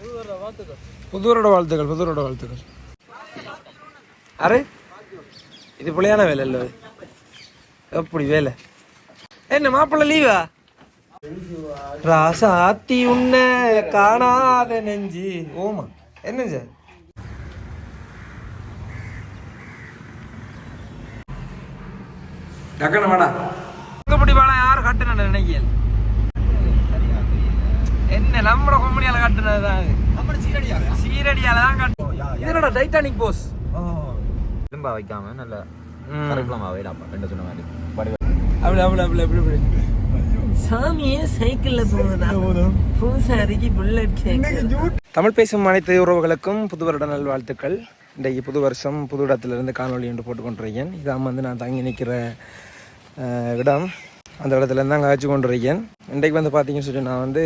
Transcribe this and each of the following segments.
புதுவரோட வாழ்த்துக்கள். புதுவரோட வாழ்த்துக்கள் அரே? இது பிள்ளையான வேலை இல்லை. எப்படி வேலை? என்ன மாப்பிள்ள லீவா ராசாத்தி உன்ன காணாத நெஞ்சு ஓமா என்ன சார்? டக்குனு வாடா. இப்படி வாடா யார் கட்டுன நினைக்கிறேன் என்ன நம்மட கொம்பனியால கட்டுனதுதான் அது. சீரடியால தான் கட்டு இதனோட டைட்டானிக் போஸ் திரும்ப வைக்காம நல்ல ம். கரெக்டாக வைடாப்பா ரெண்டு சொன்ன மாதிரி. படி அப்படி அப்படி அப்படி அப்படி அப்படி. சாமியே சைக்கிள்ல போகுதா? புல்லட் தமிழ் பேசும் அனைத்து உறவுகளுக்கும் புது வருட நல்வாழ்த்துக்கள். இன்றைக்கு புது வருஷம் புது இடத்துலேருந்து காணொளி ஒன்று போட்டுக்கொண்டிருக்கேன். இதான் வந்து நான் தங்கி நிற்கிற இடம். அந்த இடத்துலேருந்து தான் காய்ச்சி கொண்டிருக்கேன். இன்றைக்கு வந்து பார்த்தீங்கன்னு சொல்லி நான் வந்து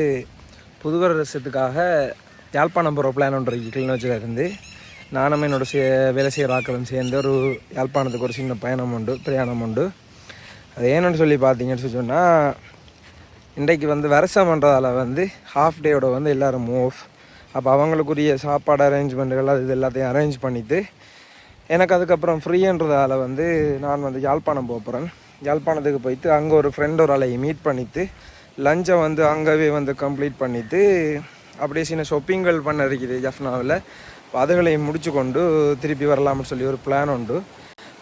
புதுகர ரசத்துக்காக யாழ்ப்பாணம் போகிற பிளான் ஒன்று கிளிநொச்சியில் இருந்து நானும் என்னோட சே வேலை செய்கிற ஆக்களும் சேர்ந்து ஒரு யாழ்ப்பாணத்துக்கு ஒரு சின்ன பயணம் உண்டு பிரயாணம் உண்டு. அது ஏன்னு சொல்லி பார்த்தீங்கன்னு சொல்லி சொன்னால் இன்றைக்கு வந்து வருஷம் பண்ணுறதால வந்து ஹாஃப் டேயோட வந்து எல்லோரும் மூவ் அப்போ அவங்களுக்குரிய சாப்பாடு அரேஞ்ச்மெண்ட்டுகள் அது இது எல்லாத்தையும் அரேஞ்ச் பண்ணிவிட்டு எனக்கு அதுக்கப்புறம் ஃப்ரீன்றதால வந்து நான் வந்து யாழ்ப்பாணம் போக போகிறேன் யாழ்ப்பாணத்துக்கு போயிட்டு அங்கே ஒரு ஃப்ரெண்ட் ஒரு ஆளையை மீட் பண்ணிவிட்டு லஞ்சை வந்து அங்கேவே வந்து கம்ப்ளீட் பண்ணிவிட்டு அப்படியே சின்ன ஷொப்பிங்கள் பண்ண இருக்குது ஜஃப்னாவில் அதுகளையும் முடிச்சு கொண்டு திருப்பி வரலாம்னு சொல்லி ஒரு பிளான் உண்டு.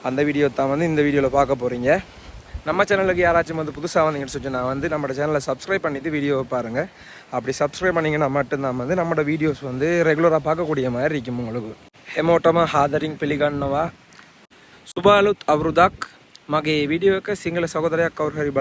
அந்த வீடியோ தான் வந்து இந்த வீடியோவில் பார்க்க போகிறீங்க நம்ம சேனலுக்கு யாராச்சும் வந்து புதுசாக வந்தீங்கன்னு சொல்லி நான் வந்து நம்ம சேனலை சப்ஸ்கிரைப் பண்ணிவிட்டு வீடியோவை பாருங்கள் அப்படி சப்ஸ்கிரைப் பண்ணிங்கன்னா மட்டும்தான் வந்து நம்மளோட வீடியோஸ் வந்து ரெகுலராக பார்க்கக்கூடிய மாதிரி இருக்கும் உங்களுக்கு. ஹெமோட்டமா ಹಾದರಿಂಗ್ ಪಿಲಿಗಣ್ಣವ ಸುಬಾಲುತ್ ಅವರುದಾಕ್ ಮಗೆ ವಿಡಿಯೋಕ್ಕೆ ಸಿಂಗಲ ಸಹೋದರ ಅಕ್ಕ ಅವ್ರ ಹರಿ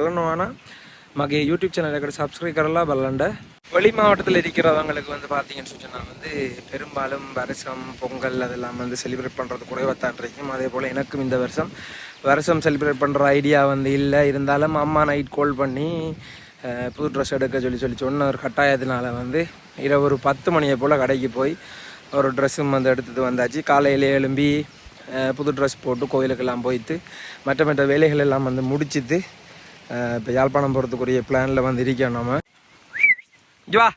மகே யூடியூப் சேனலை கூட சப்ஸ்கிரைப் கரெல்லாம் பல்லாண்ட வெளி மாவட்டத்தில் இருக்கிறவங்களுக்கு வந்து பார்த்தீங்கன்னு சொன்னால் வந்து பெரும்பாலும் வருஷம் பொங்கல் அதெல்லாம் வந்து செலிப்ரேட் பண்ணுறது குறைவாக தான் இருக்கும். அதே போல் எனக்கும் இந்த வருஷம் வருஷம் செலிப்ரேட் பண்ணுற ஐடியா வந்து இல்லை. இருந்தாலும் அம்மா நைட் கால் பண்ணி புது ட்ரெஸ் எடுக்க சொல்லி சொல்லி சொன்ன ஒரு கட்டாயத்தினால வந்து இரவு ஒரு பத்து மணியை போல் கடைக்கு போய் ஒரு ட்ரெஸ்ஸும் வந்து எடுத்துகிட்டு வந்தாச்சு. காலையில் எழும்பி புது ட்ரெஸ் போட்டு கோயிலுக்கெல்லாம் போயிட்டு மற்ற மற்ற வேலைகள் எல்லாம் வந்து முடிச்சுட்டு இப்போ யாழ்ப்பாணம் போகிறதுக்குரிய பிளானில் வந்து இருக்கோம் நம்ம இங்க வா.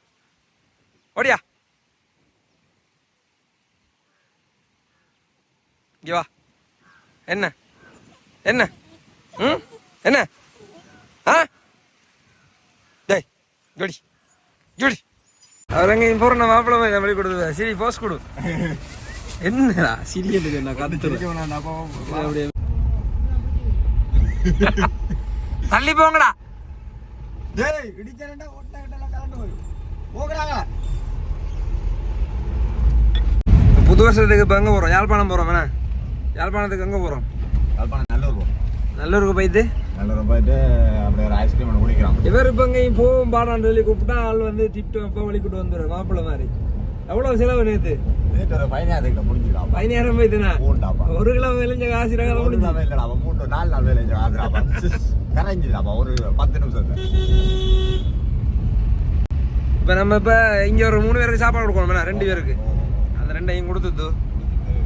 ஓடியா. இங்க வா. என்ன? என்ன? ம்? என்ன? ஆ? டேய் ஜோடி ஜோடி அவரங்க போகிற மாப்பிள்ளை மாதிரி கொடுத்து சரி போஸ் கொடு. என்னடா சிரியல் நான் கத்துறேன். அப்படியே. தள்ளி போங்கடா. புது வருஷத்துக்கு இப்போ எங்கே போகிறோம் யாழ்ப்பாணம் போகிறோம் வேணா யாழ்ப்பாணத்துக்கு எங்கே போகிறோம் யாழ்ப்பாணம் நல்லூர் போ நல்லூருக்கு போயிட்டு? நல்லூர் போயிட்டு அப்படியே ஒரு ஐஸ்கிரீம் ஒன்று குடிக்கிறோம். இவர் இப்போ இங்கேயும் போவோம் பாடான்னு சொல்லி கூப்பிட்டா ஆள் வந்து டிப்டு அப்போ வழிக்கூட்டு வந்துடும் மாப்பிள்ளை மாதிரி. எவ்வளோ செலவு நேற்று பதினாயிரம் போயிட்டுனா? ஒரு கிலோ விளைஞ்ச காசு முடிஞ்சு நாள் இல்லைடா அவன் மூணு நாலு நாள் வேலை ஆகுறாப்பா கரைஞ்சிடாப்பா ஒரு பத்து நிமிஷம் இப்போ நம்ம இப்போ இங்கே ஒரு மூணு பேருக்கு சாப்பாடு கொடுக்கணும் ரெண்டு பேருக்கு. அந்த ரெண்டையும் கொடுத்துட்டு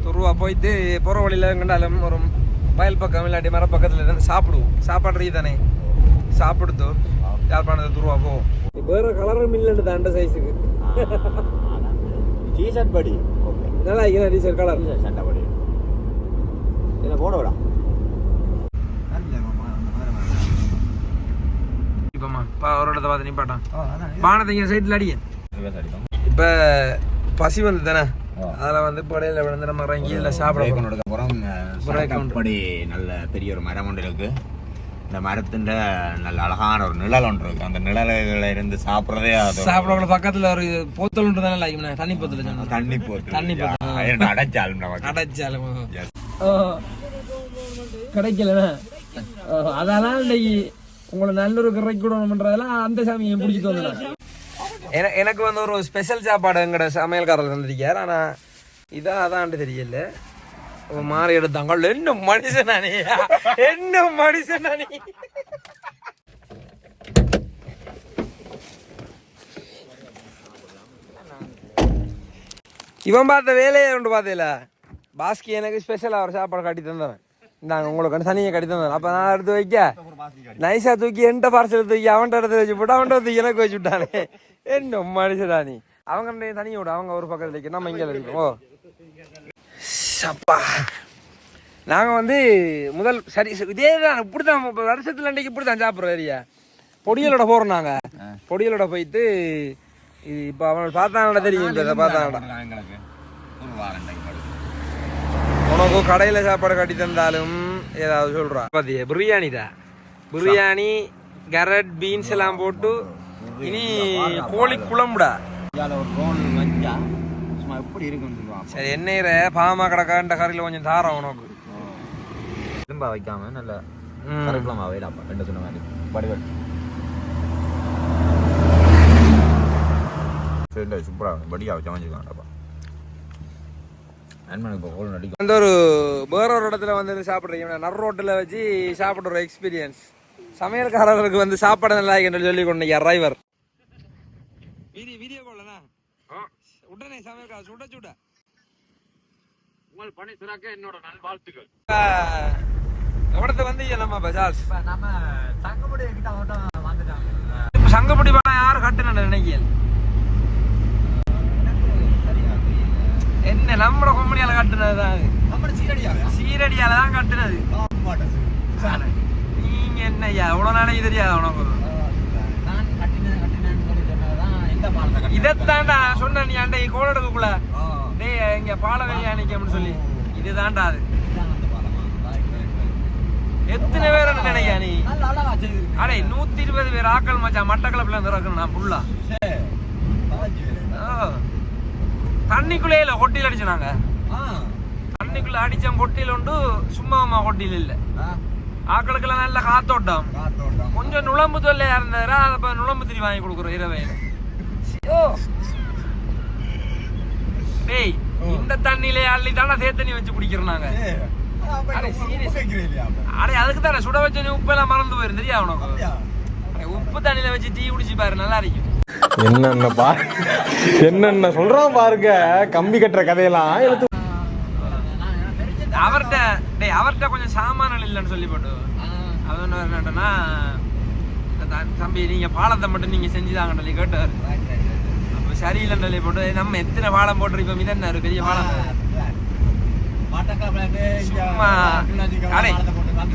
துருவா போயிட்டு போகிற வழியில் எங்கண்டாலும் ஒரு வயல் பக்கம் இல்லாட்டி மர பக்கத்தில் இருந்து சாப்பிடுவோம். சாப்பாடு தானே? சாப்பிடுத்து யாழ்ப்பாணத்தை துருவா போவோம். வேற கலரும் இல்லைன்னு தாண்ட சைஸுக்கு டிஷர்ட் படி. நல்லா இருக்கிற டீச்சர் கலர் சட்டை படி. இதை போட விடா இப்போம்மா இப்போ ஒரு இடத்த பார்த்து நிப்பாட்டான் பானத்தை இங்கே சைட்டில் அடிக்க இப்போ பசி வந்து தானே. அதில் வந்து படையில் விழுந்து நம்ம இறங்கி இதில் சாப்பிட. பிரேக்கனோட அப்புறம் அப்படி நல்ல பெரிய ஒரு மரம் ஒன்று இருக்கு. இந்த மரத்தின் நல்ல அழகான ஒரு நிழல் ஒன்று இருக்கு. அந்த நிழல்ல இருந்து சாப்பிட்றதே அது. ஒரு சாப்பிட பக்கத்தில் ஒரு போத்தல் ஒன்று தானே லைக் தண்ணி போத்தல் தண்ணி போத்து தண்ணி போத்து. ஆ, என்ன அடைச்சாலும் நமக்கு. அடைச்சாலும். கிடைக்கல அதெல்லாம் இன்னைக்கு? உங்களை நல்லொரு கரைக்கு விடணும்ன்றதெல்லாம் அந்த சாமியை பிடிச்சி வந்தேன் எனக்கு வந்து ஒரு ஸ்பெஷல் சாப்பாடு எங்கட சமையல்காரர் தந்திருக்கார். ஆனா இதான் அதான்ட்டு தெரியல. மாறி எடுத்தாங்க. என்ன மனுஷனா நீ? என்ன மனுஷனா நீ? இவன் பார்த்த வேலையை ஒன்று பார்த்தீல பாஸ்கி எனக்கு ஸ்பெஷலாக ஒரு சாப்பாடு கட்டி தந்தவன். இந்தாங்க உங்களுக்கு தனியாக கட்டி தந்தேன். அப்போ நான் எடுத்து வைக்க. நைஸாக தூக்கி என்கிட்ட பார்சல் தூக்கி அவன்கிட்ட எடுத்து வச்சு போட்டு அவன்கிட்ட தூக்கி எனக்கு வச்சு விட்டானே. என்ன மனுஷடா நீ? அவங்க தனியை விடு. அவங்க ஒரு பக்கத்துல இருக்கு. நம்ம இங்கே இருக்கோம் ஓ சப்பா நாங்கள் வந்து முதல் சரி இதே தான். இப்படி தான் வருஷத்துல அன்றைக்கு இப்படி தான் சாப்பிட்றோம் ஏரியா. பொடியலோட போகிறோம் நாங்கள் பொடியலோட போயிட்டு இது இப்போ அவனை பார்த்தாங்கடா தெரியும். பார்த்தாங்கடா உனக்கு கடையில் சாப்பாடு கட்டி தந்தாலும் ஏதாவது சொல்கிறா பாத்தியா பிரியாணி தான். பிரியாணி கேரட் பீன்ஸ் எல்லாம் போட்டு இனி கோழி குழம்புடா. எப்படி சொல்லுவான் சரி எண்ணெயிற பாமா கிடக்காண்ட கறியில் கொஞ்சம் தாரம் உனக்கு. திரும்ப வைக்காம நல்ல. கருக்கலாம் அவையிலாப்பா ரெண்டு சொன்ன மாதிரி. வடிவல் சரி சூப்பராக வடியா வச்சு அமைஞ்சிருக்காங்கப்பா நண்பனுக்கு இப்போ கோல் நடிக்கும் அந்த ஒரு வேற ஒரு இடத்துல வந்து சாப்பிட்றீங்க? நர் ரோட்டில் வச்சு சாப்பிட்ற ஒரு எக்ஸ்பீரியன்ஸ் சமையல்காரர்களுக்கு வந்து சாப்பாடு நல்லா இருக்குன்னு சொல்லி கொண்டு டிரைவர் வீடியோ கால்லண்ணா உடனே சமையல்கார சுட சுட. உங்கள் பணி சிறக்க என்னோட நல்வாழ்த்துக்கள். எவ்வளத்து வந்து நம்ம பஜாஜ்? நம்ம தங்கமுடி கிட்ட வந்துட்டாங்க. சங்கப்படி பணம் யாரும் கட்டுன நினைக்கல என்ன நம்மட கொம்பனியால கட்டுனது தான் அது. நம்ம சீரடியாவே? சீரடியால தான் கட்டுனது. நீங்க என்னய்யா? எவ்வளவு நாளைக்கு தெரியாது உனக்கு? நான் கட்டினேன் கட்டினேன்னு சொல்லி சொன்னதுதான் இந்த பாலத்தை. இதைத்தாண்டா நான் சொன்னேன் நீ அண்டை கோலடுக்குள்ள. டேய் இங்க பால கல்யாணிக்கம்னு சொல்லி. இதுதான்டா அது. எத்தனை பேர் நினைக்கியா நீ. அடே நூத்தி இருபது பேர் ஆக்கள் மச்சான் மட்டக்களப்புல இறக்கணும் நான் ஃபுல்லா சே, பாலாஜி வேலை. தண்ணிக்குள்ளே இல்ல கொட்டியில் அடிச்சுனாங்க ஆ. தண்ணிக்குள்ள அடிச்சம் கொட்டியில் உண்டு சும்மா கொட்டியில் இல்ல. ஆ, ஆக்களுக்கெல்லாம் நல்ல காத்தோட்டம். கொஞ்சம் நுழம்பு தொல்லையா இருந்தாரா அதை இப்ப நுழம்பு திரி வாங்கி கொடுக்குறோம் இரவையில ஐயோ. டேய் இந்த தண்ணியிலே அள்ளி தானே தேத்தண்ணி வச்சு குடிக்கிறோம் நாங்க. அடே, உப்பு அதுக்கு தானே சுட வச்ச நீ உப்பெல்லாம் மறந்து போயிரும் தெரியா உனக்கு? உப்பு தண்ணியில வச்சு டீ குடிச்சு பாரு நல்லா இருக்கும். என்னென்ன பா என்னென்ன சொல்றான் பாருங்க. கம்பி கட்டுற கதையெல்லாம் எழுத்து அவர்கிட்ட டேய் அவர்கிட்ட கொஞ்சம் சாமான்கள் இல்லைன்னு சொல்லி போட்டு. அவன் என்ன என்னட்டனா தம்பி நீங்க பாலத்தை மட்டும் நீங்க செஞ்சுதாங்கன்னு சொல்லி கேட்டார். அப்ப சரியில்லைன்னு சொல்லி போட்டு "ஏய், நம்ம எத்தனை பாலம் போட்டிருக்கோம்? இதென்ன பெரிய பாலம்? சும்மா.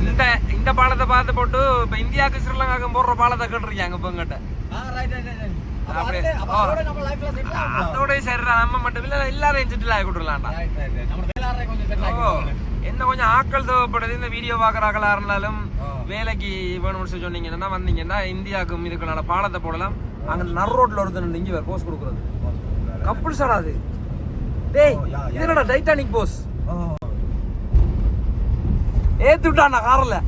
இந்த இந்த பாலத்தை பார்த்து போட்டு இப்ப இந்தியாவுக்கு ஸ்ரீலங்காவுக்கும் போடுற பாலத்தை கேட்டிருக்காங்க இப்ப எங்கிட்ட அதோட சரிடா நம்ம மட்டும் இல்ல எல்லாரையும் செட்டில் ஆகி கொடுக்கலாம்டா. என்ன கொஞ்சம் ஆட்கள் தேவைப்படுது. இந்த வீடியோ பாக்குறாங்களா இருந்தாலும் ஆ. வேலைக்கு வேணும்னு சொல்லி சொன்னீங்கன்னா வந்தீங்கன்னா இந்தியாவுக்கும் இதுக்குள்ள பாலத்தை போடலாம். அங்க நர் ரோட்ல ஒருத்தன் இங்க வேற போஸ் கொடுக்குறது. கப்புள் சார் அது. டேய். இது என்னடா டைட்டானிக் போஸ். ஏத்து விட்டான்டா காரில்.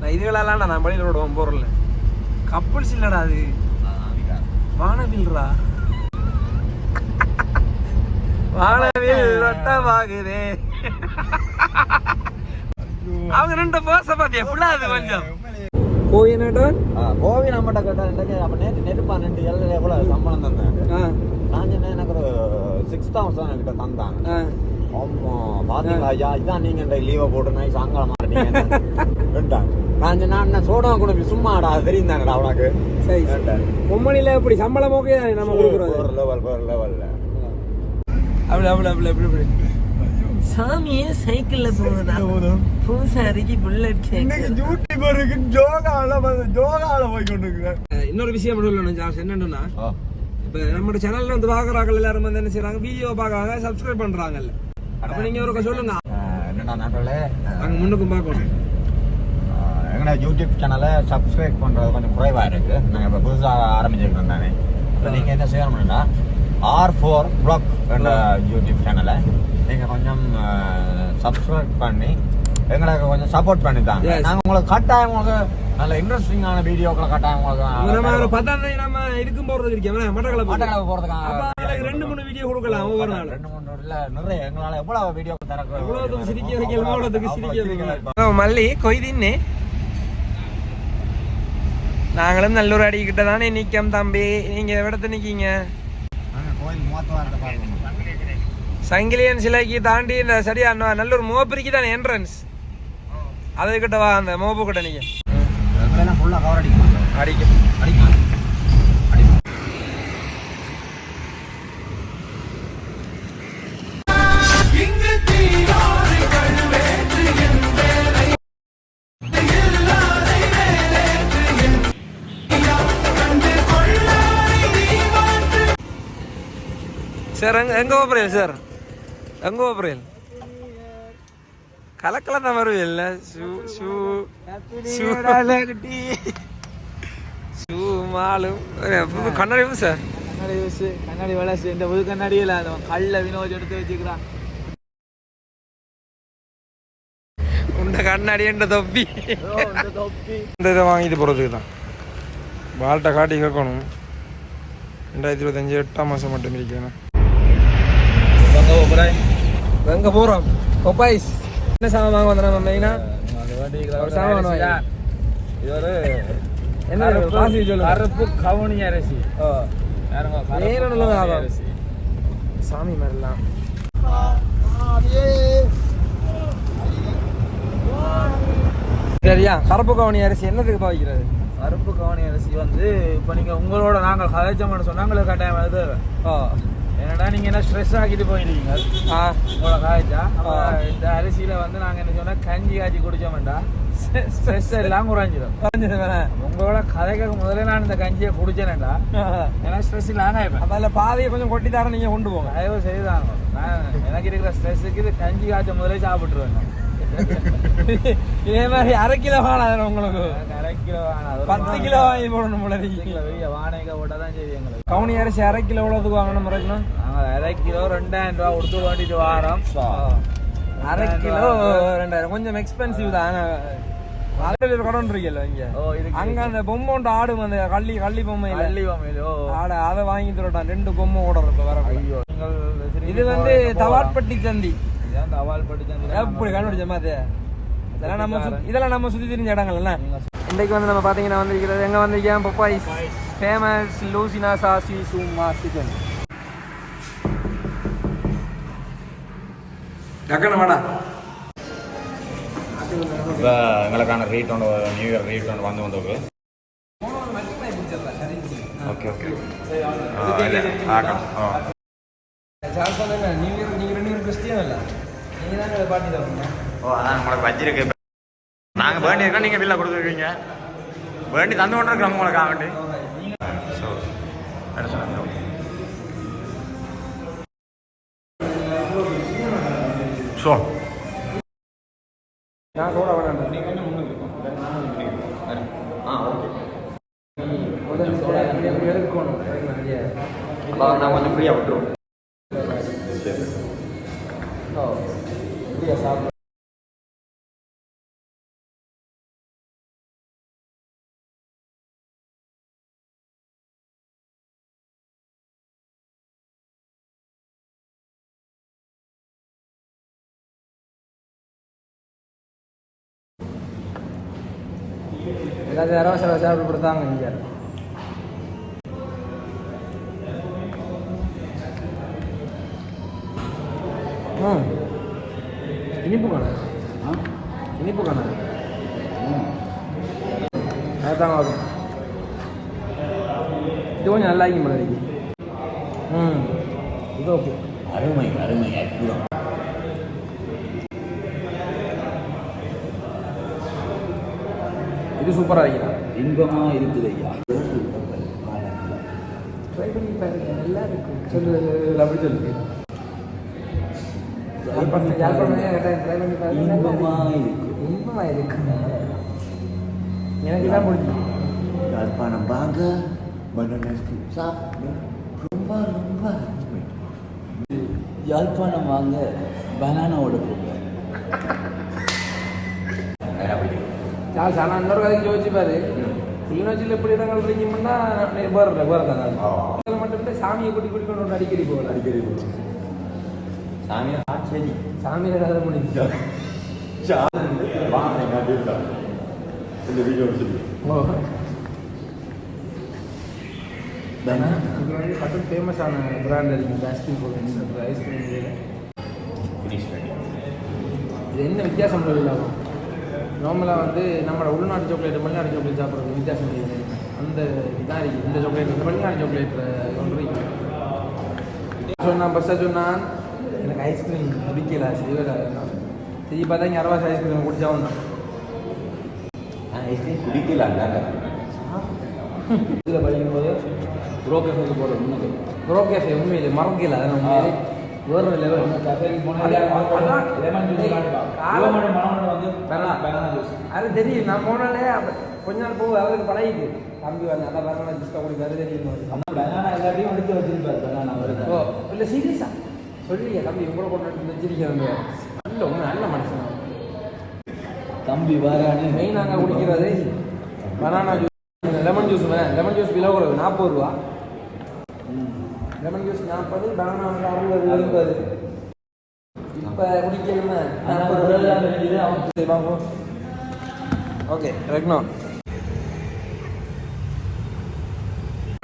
நான் இதுகளெல்லாம் நான் வழியில் விடுவோம் போறல கப்புள்ஸ் இல்லடா அது. வானவில்ரா வானவில் வட்டமாகுதே. அவங்க ரெண்டு போச பாத்தியா? புள்ளாது கொஞ்சம். கோயினட்டன் ஆ, கோவி நம்மகிட்ட கேட்டா அப்ப நேற்று நெருப்பா நின்று எல்லாம் எவ்வளவு சம்பளம் தந்தாங்க நான் சொன்னேன் எனக்கு ஒரு சிக்ஸ் தௌசண்ட் கிட்ட தந்தாங்க. ஆமா பாத்தீங்களா? ஐயா இதான் நீங்க இந்த லீவை போட்டு நான் சாயங்காலம் மாட்டீங்க நான் அண்ணன் சோடா கூட சும்மாடா தெரியும் தானடா உனக்கு? சரி பொம்மனில இப்படி சம்பளம் ஓகே நம்ம கொடுக்குறோம் ஒரு லெவல் ஒரு லெவல்ல அப்படி அப்படி அப்படி அப்படி அப்படி. சாமியே சைக்கிள்ல போகுதா பூசாரிக்கு புல்லட் கேக்கு யூடியூபருக்கு ஜோகால ஜோகால போய் கொண்டு இன்னொரு விஷயம் என்னன்னா இப்ப நம்ம சேனல்ல வந்து பாக்குறாங்க எல்லாரும் வந்து என்ன செய்றாங்க? வீடியோ பாக்குறாங்க சப்ஸ்கிரைப் பண்றாங்கல்ல. அப்ப நீங்க ஒரு சொல்லுங்க. என்னடா நண்பர்களே அங்க முன்னுக்கும் பார்க்கணும். எங்களோட யூடியூப் சேனலை சப்ஸ்கிரைப் பண்ணுறது கொஞ்சம் குறைவாக இருக்கு. நாங்கள் இப்போ புதுசாக ஆரம்பிச்சிருக்கோம் தானே இப்போ நீங்கள் என்ன செய்யணும்னா ஆர் ஃபோர் ப்ளாக் என்ற யூடியூப் சேனலை நீங்கள் கொஞ்சம் சப்ஸ்கிரைப் பண்ணி எங்களுக்கு கொஞ்சம் சப்போர்ட் பண்ணி தாங்க. நாங்கள் உங்களுக்கு கட்டாயம் உங்களுக்கு நல்ல இன்ட்ரெஸ்டிங்கான வீடியோக்களை கட்டாயம் நம்ம ஒரு உங்களுக்கு பத்தாம் தேதி நம்ம இதுக்கும் போறது இருக்கேன். மட்டக்களப்பு. மாட்டக்கிழமை அப்ப போகிறதுக்காக அதுக்கு ரெண்டு மூணு வீடியோ கொடுக்கலாம் ஒவ்வொரு நாள் ரெண்டு மூணு இல்ல நிறைய எங்களால் எவ்வளோ வீடியோ தர எவ்வளவுக்கு சிரிக்க வைக்கலாமோ அவ்வளவுக்கு சிரிக்க வைக்கலாம் மல்லி கொய்தின்னு நாங்களும் நல்லூர் அடிக்கிட்ட தானே நிக்கம் தம்பி. நீங்க எவ்வளத்து நிக்கீங்க? சங்கிலியன் சிலைக்கு தாண்டி இந்த சரியா நல்லூர் மோப்பரிக்கு தானே என்ட்ரன்ஸ் அதுக்கிட்ட வா அந்த மோப்பு கிட்ட நீங்க அடிக்கணும் அடிக்கும். சார் எங்க எங்க போறீங்க சார்? எங்க போறீங்க? கலக்கல தான் வருவீல்ல ஷூ ஷூ ஷூ. ஷூ மாலும் புது கண்ணாடி எப்படி சார்? கண்ணாடி யூஸ் கண்ணாடி வளர்ச்சி இந்த புது கண்ணாடியில் அந்த கல்ல வினோஜ் எடுத்து வச்சுக்கிறான். உண்ட கண்ணாடி என்ற தொப்பி. ஓ, இந்த தொப்பி. இந்த இதை வாங்கிட்டு போகிறதுக்கு தான். பால்ட்ட காட்டி கேட்கணும். ரெண்டாயிரத்தி இருபத்தஞ்சி எட்டாம் மாதம் மட்டும் இருக்கணும் எங்கே போகிறோம் பொப்பாய்ஸ் என்ன சாமான் வாங்க வந்தோம் நம்ம மெயினாக சாமான் இது ஒரு என்ன காசு சொல்லுங்க. கருப்பு கவுனி அரிசி. வேற ஆமா. சாமி மாதிரிலாம். சரியா? கருப்பு கவனி அரிசி என்னதுக்கு பாவிக்கிறது? கருப்பு கவுனி அரிசி வந்து இப்போ நீங்க உங்களோட நாங்கள் கதைச்சோம்னு சொன்னாங்களே கட்டாயம் அது ஓ. என்னடா நீங்க என்ன ஸ்ட்ரெஸ் ஆக்கிட்டு போயிருக்கீங்க? ஆ. உங்களோட காய்ச்சா. இந்த அரிசியில வந்து நாங்க என்ன சொன்னா கஞ்சி காய்ச்சி குடிச்சோம்டா ஸ்ட்ரெஸ் எல்லாம் குறைஞ்சிடும் உங்களோட கதைக்கு முதல்ல நான் இந்த கஞ்சியை குடிச்சேன்டா ஏன்னா ஸ்ட்ரெஸ் இல்லாம அப்ப அதில் பாதியை கொஞ்சம் கொட்டி தர நீங்க கொண்டு போங்க. தயவு செய்தாங்க நான் எனக்கு இருக்கிற ஸ்ட்ரெஸ்ஸுக்கு இது கஞ்சி காய்ச்ச முதலே சாப்பிட்டுருவேன். இதே மாதிரி அரை கிலோ வாழாது உங்களுக்கு? அரை கிலோ பத்து கிலோ வாங்கி போடணும் போல பத்து இருக்கு. கிலோ வெளியே வாடகை போட்டால் தான் சரி எங்களுக்கு. கவுனி அரிசி அரை கிலோ எவ்வளோதுக்கு வாங்கணும் நாங்கள் அரை கிலோ ரெண்டாயிரம் ரூபா கொடுத்து வேண்டிட்டு வாரோம். அரை கிலோ ரெண்டாயிரம். கொஞ்சம் எக்ஸ்பென்சிவ் தான். அதுல கடன் இருக்குல்ல இங்க? அங்க அந்த பொம்மை ஒன்று ஆடும் அந்த கள்ளி கள்ளி பொம்மையில. அள்ளி வாமையிலோ ஆட அதை வாங்கி தரட்டான் ரெண்டு பொம்மை கூட இருக்கு வர. இது வந்து தவாட்பட்டி சந்தி. மாதிரி இதெல்லாம் நம்ம சுத்தி- இதெல்லாம் நம்ம சுத்தி தெரிஞ்ச இடங்கள்ல இன்றைக்கு வந்து நம்ம பார்த்தீங்கன்னா வந்திருக்கிறது எங்க வந்திருக்கேன் பப்பாய்ஸ். ஃபேமஸ் லூசினா சாசி சும்மா சிக்கன். டக்குனு வாடா. இப்போ எங்களுக்கான ரீட் ஒன்று நியூ இயர் ரீட் ஒன்று வந்து வந்திருக்கு. ஓகே ஓகே ஆ சார் சொன்னேன் நீங்க நீங்க ரெண்டு பேரும் கிறிஸ்டியன் இல்ல ஓ அதான் உங்களுக்கு வச்சிருக்கு நாங்கள் வேண்டி இருக்கோம் நீங்கள் பில்லை கொடுத்துருக்கீங்க வேண்டி தந்து கொண்டு இருக்கிறோம் உங்களுக்கு வேண்டி. ஸோ ஸோ நான் கூட வேணாம் ஆ ஓகே. எடுக்கணும் நான் கொஞ்சம் ஃப்ரீயாக விட்டுருவோம். எல்லாத்தையும் அரவசர சாப்பிட்டு கொடுத்தாங்க இங்க. ம். இனிப்பு காணா? இனிப்பு காணா? அதுதான் வரும் இது கொஞ்சம் நல்லா இருக்கும் ம். இது ஓகே அருமை அருமை அற்புதம். இது சூப்பராக இருக்கிறா இன்பமாக இருக்குது ஐயா ட்ரை பண்ணி பாருங்க நல்லா இருக்கும். சொல்லு அப்படி சொல்லு. யாழ்ப்பாணம் யாழ்ப்பாணம் ட்ரை பண்ணி பாருங்க. இன்பமாக இருக்கு இன்பமா இருக்கு. எனக்கு தான் பிடிக்கும். யாழ்ப்பாணம் வாங்க பனானா ஸ்கிப் சாப்பிடுங்க. ரொம்ப ரொம்ப. யாழ்ப்பாணம் வாங்க பனானாவோட சார் நான் இன்னொரு கதைக்கு யோசிச்சு பாரு. கிளிநொச்சியில் எப்படி இடங்கள் இருக்கீங்கன்னா வேறு வேறு கதை. மட்டும் இல்லை சாமியை கூட்டி கூட்டி கொண்டு அடிக்கடி போகல அடிக்கடி சாமி. சரி சாமியோட கதை முடிஞ்சு இந்த வீடியோ இது வந்து கட்டும் ஃபேமஸான பிராண்ட் இருக்குது ஐஸ்கிரீம் ஐஸ்கிரீம் இது என்ன வித்தியாசம் இல்லாமல் நார்மலாக வந்து நம்மளோட உள்நாட்டு சாக்லேட் வெளிநாட்டு சாக்லேட் சாப்பிட்றது வித்தியாசம் அந்த இதான் இருக்குது இந்த சாக்லேட் வந்து வெளிநாட்டு சாக்லேட் ஒன்று சொன்னான் பஸ்ஸாக சொன்னான் எனக்கு ஐஸ்கிரீம் பிடிக்கல செய்யல சரி பார்த்தா இங்கே அரவாசி ஐஸ்கிரீம் குடிச்சா வந்தான். ஐஸ்கிரீம் குடிக்கல இதில் படிக்கும்போது புரோக்கருக்கு போகிற முன்னது ப்ரோ கேஃபே உண்மையிலே மறக்கல அதை நம்ம வேறு லெவல் போனால் ஜூஸ் வந்து பேனா ஜூஸ் அது தெரியும். நான் போனாலே கொஞ்ச நாள் போக அவருக்கு பழகிட்டு. தம்பி வந்து அதான் வரணும் ஜிஸ்டா குடிக்க அது தெரியும் அந்த எல்லாத்தையும் எடுத்து வச்சிருப்பாரு பேனானா ஓ வருது இல்லை சீரியஸா? சொல்லியே தம்பி உங்களை கொண்டு வச்சிருக்கேன் நல்ல உண்மை நல்ல மனுஷன் தம்பி வரானு. மெயின் நாங்கள் குடிக்கிறது banana juice lemon juice lemon juice விலை குறைவு நாற்பது ரூபா. லெமன் ஜூஸ் நாற்பது பனானா வந்து அறுபது எழுபது. இப்போ ரூபா ஓகே ரெக்னோ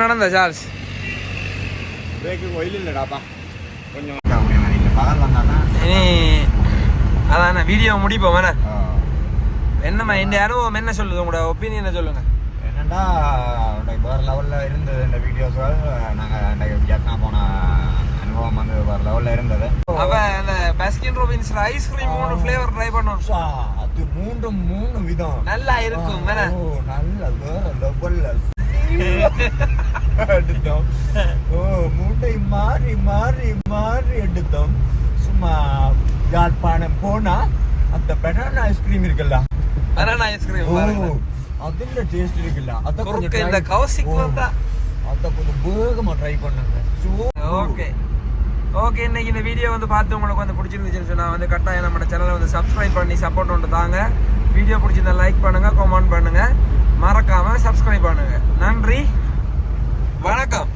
நடந்த சார்ஜ்? Brake while இல்லடாப்பா. கொஞ்சம் அதான் வீடியோ முடிப்போம் வேணா என்னம்மா இந்த அனுபவம் என்ன சொல்லுது? உங்களோட ஒப்பீனியனை சொல்லுங்க? என்னண்டா வேற லெவலில் இருந்தது இந்த வீடியோஸ்கள் நாங்கள் வியட்நாம் போன அனுபவம் வந்து வேற லெவலில் இருந்தது. அவ அந்த பாஸ்கின் ரோபின்ஸ் ஐஸ்கிரீம் மூணு ஃப்ளேவர் ட்ரை பண்ணோம். சா, அது மூன்று மூணு விதம். நல்லா இருக்கும் நல்ல வேற லெவல்ல எடுத்தோம். ஓ மூட்டை மாறி மாறி மாறி எடுத்தோம். சும்மா யாழ்ப்பாணம் போனா அந்த பனானா ஐஸ்கிரீம் இருக்குல்ல. பனானா ஐஸ்கிரீம் அதுல டேஸ்ட் இருக்குல்ல. அத கொஞ்சம் இந்த ஓ, வந்தா. அத கொஞ்சம் வேகமா ட்ரை பண்ணுங்க. ஓகே. ஓகே இன்னைக்கு இந்த வீடியோ வந்து பார்த்து உங்களுக்கு வந்து பிடிச்சிருந்துச்சுன்னு சொன்னால் வந்து கட்டாயம் நம்ம சேனலை வந்து சப்ஸ்கிரைப் பண்ணி சப்போர்ட் ஒன்று தாங்க. வீடியோ பிடிச்சிருந்தா லைக் பண்ணுங்கள் கமெண்ட் பண்ணுங்கள் மறக்காமல் சப்ஸ்கிரைப் பண்ணுங்கள் நன்றி. வணக்கம்.